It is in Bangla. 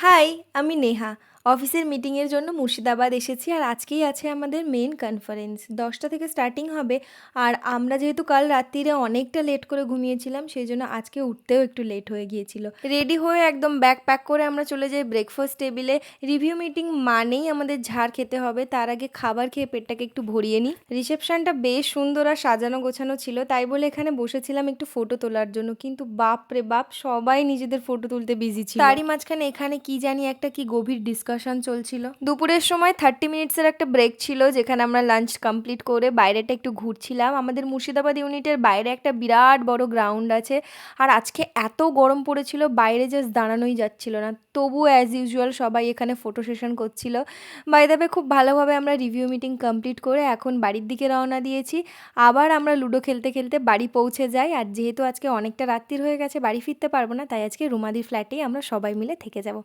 হাই আমি নেহা। অফিসের মিটিংয়ের জন্য মুর্শিদাবাদ এসেছি আর আজকেই আছে আমাদের মেন কনফারেন্স দশটা থেকে স্টার্টিং হবে আর আমরা যেহেতু কাল রাত্রিরে অনেকটা লেট করে ঘুমিয়েছিলাম, সেই জন্য আজকে উঠতেও একটু লেট হয়ে গিয়েছিল। রেডি হয়ে একদম ব্যাগ প্যাক করে আমরা চলে যাই ব্রেকফাস্ট টেবিলে রিভিউ মিটিং মানেই আমাদের ঝাড় খেতে হবে, তার আগে খাবার খেয়ে পেটটাকে একটু ভরিয়ে নিই। রিসেপশনটা বেশ সুন্দর আর সাজানো গোছানো ছিল, তাই বলে এখানে বসেছিলাম একটু ফটো তোলার জন্য, কিন্তু বাপ রে বাপ সবাই নিজেদের ফটো তুলতে বিজি ছিল। তারই মাঝখানে এখানে কি জানি একটা কি গভীর ডিসকাশন চলছিল। দুপুরের সময় থার্টি মিনিটসের একটা ব্রেক ছিল, যেখানে আমরা লাঞ্চ কমপ্লিট করে বাইরেটা একটু ঘুরছিলাম। আমাদের মুর্শিদাবাদ ইউনিটের বাইরে একটা বিরাট বড় গ্রাউন্ড আছে। আর আজকে এত গরম পড়েছিল, বাইরে জাস্ট দাঁড়ানোই যাচ্ছিল না। তবু অ্যাজ ইউজুয়াল সবাই এখানে ফটো সেশন করছিল। বাইদাবে খুব ভালোভাবে আমরা রিভিউ মিটিং কমপ্লিট করে এখন বাড়ির দিকে রওনা দিয়েছি। আবার আমরা লুডো খেলতে খেলতে বাড়ি পৌঁছে যাই। আর যেহেতু আজকে অনেকটা রাত্রির হয়ে গেছে, বাড়ি ফিরতে পারব না, তাই আজকে রুমাদির ফ্ল্যাটেই আমরা সবাই মিলে থেকে যাব।